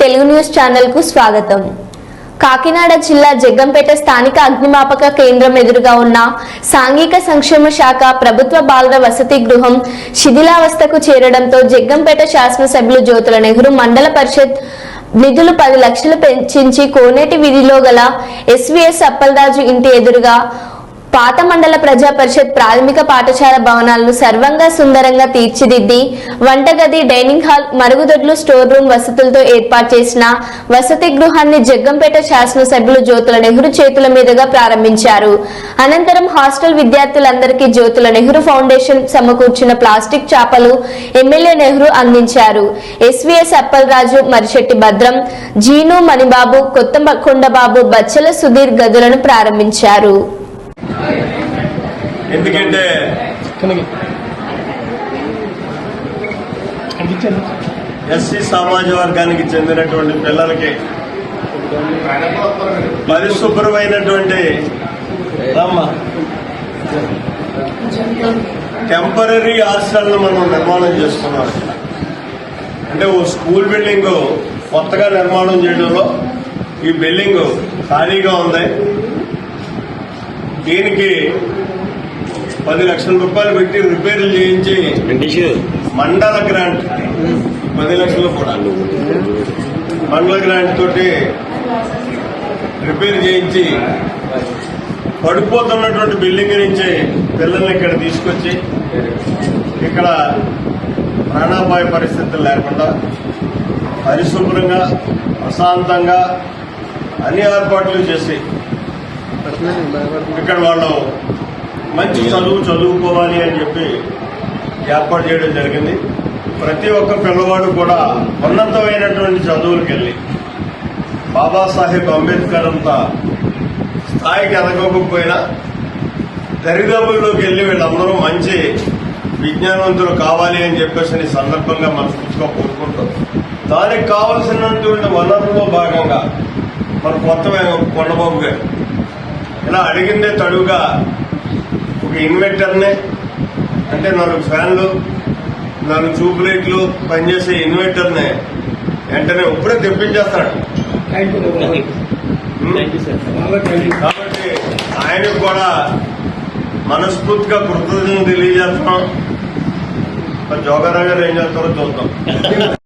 Telugu news ఛానల్కు స్వాగతం. కాకినాడ జిల్లా జగ్గంపేట స్థానిక అగ్నిమాపక కేంద్రం ఎదురుగా ఉన్న సాంఘిక సంక్షేమ శాఖ ప్రభుత్వ బాలుర వసతి గృహం శిథిలావస్థకు చేరడంతో జగ్గంపేట శాసనసభ్యులు జ్యోతుల నెహ్రూ మండల పరిషత్ నిధులు పది లక్షలు పెంచించి కోనేటి వీధిలో గల ఎస్వీఎస్ అప్పలరాజు ఇంటి ఎదురుగా పాత మండల ప్రజా పరిషత్ ప్రాథమిక పాఠశాల భవనాలను సర్వంగా సుందరంగా తీర్చిదిద్ది వంటగది డైనింగ్ హాల్ మరుగుదొడ్లు స్టోర్ రూమ్ వసతులతో ఏర్పాటు చేసిన వసతి గృహాన్ని జగ్గంపేట శాసనసభ్యులు జ్యోతుల నెహ్రూ చేతుల మీదుగా ప్రారంభించారు. అనంతరం హాస్టల్ విద్యార్థులందరికీ జ్యోతుల నెహ్రూ ఫౌండేషన్ సమకూర్చిన ప్లాస్టిక్ చాపలు ఎమ్మెల్యే నెహ్రూ అందించారు. ఎస్వీఎస్ అప్పలరాజు మరిశెట్టి భద్రం జీను మణిబాబు కొత్త కొండబాబు బచ్చల సుధీర్ గదులను ప్రారంభించారు. ఎందుకంటే ఎస్సీ సమాజ వర్గానికి చెందినటువంటి పిల్లలకి పరిశుభ్రమైనటువంటి టెంపరీ హాస్టల్ను మనం నిర్మాణం చేసుకున్నాం. అంటే ఓ స్కూల్ బిల్డింగ్ కొత్తగా నిర్మాణం చేయడంలో ఈ బిల్డింగ్ ఖాళీగా ఉంది. దీనికి పది లక్షల రూపాయలు పెట్టి రిపేర్లు చేయించి మండల గ్రాంట్. పది లక్షలు కూడా. మండల గ్రాంట్ తోటి రిపేర్ చేయించి పడిపోతున్నటువంటి బిల్డింగ్ నుంచి పిల్లల్ని ఇక్కడ తీసుకొచ్చి ఇక్కడ ప్రాణాపాయ పరిస్థితులు లేకుండా పరిశుభ్రంగా ప్రశాంతంగా అన్ని ఏర్పాట్లు చేసి ఇక్కడ వాళ్ళు మంచి చదువు చదువుకోవాలి అని చెప్పి ఏర్పాటు చేయడం జరిగింది. ప్రతి ఒక్క పిల్లవాడు కూడా ఉన్నతమైనటువంటి చదువులకు వెళ్ళి బాబాసాహెబ్ అంబేద్కర్ అంత స్థాయికి ఎదగకపోయినా దరిదాపుల్లోకి వెళ్ళి వీళ్ళందరూ మంచి విజ్ఞానవంతులు కావాలి అని చెప్పేసి ఈ సందర్భంగా మనస్ఫూర్తిగా కోరుకుంటాం. దానికి కావలసినటువంటి వనరుల్లో భాగంగా మన కొత్త కొండబాబు గారు. ఇలా అడిగిందే తడుగా ఒక ఇన్వర్టర్ని అంటే నాలుగు ఫ్యాన్లు నాలుగు ట్యూబ్ లైట్లు పనిచేసే ఇన్వర్టర్ని వెంటనే ఇప్పుడే తెప్పించేస్తాడు. కాబట్టి ఆయనకు కూడా మనస్ఫూర్తిగా కృతజ్ఞతలు తెలియజేస్తున్నాం. మరి జోగారావు గారు ఏం చేస్తారో చూద్దాం.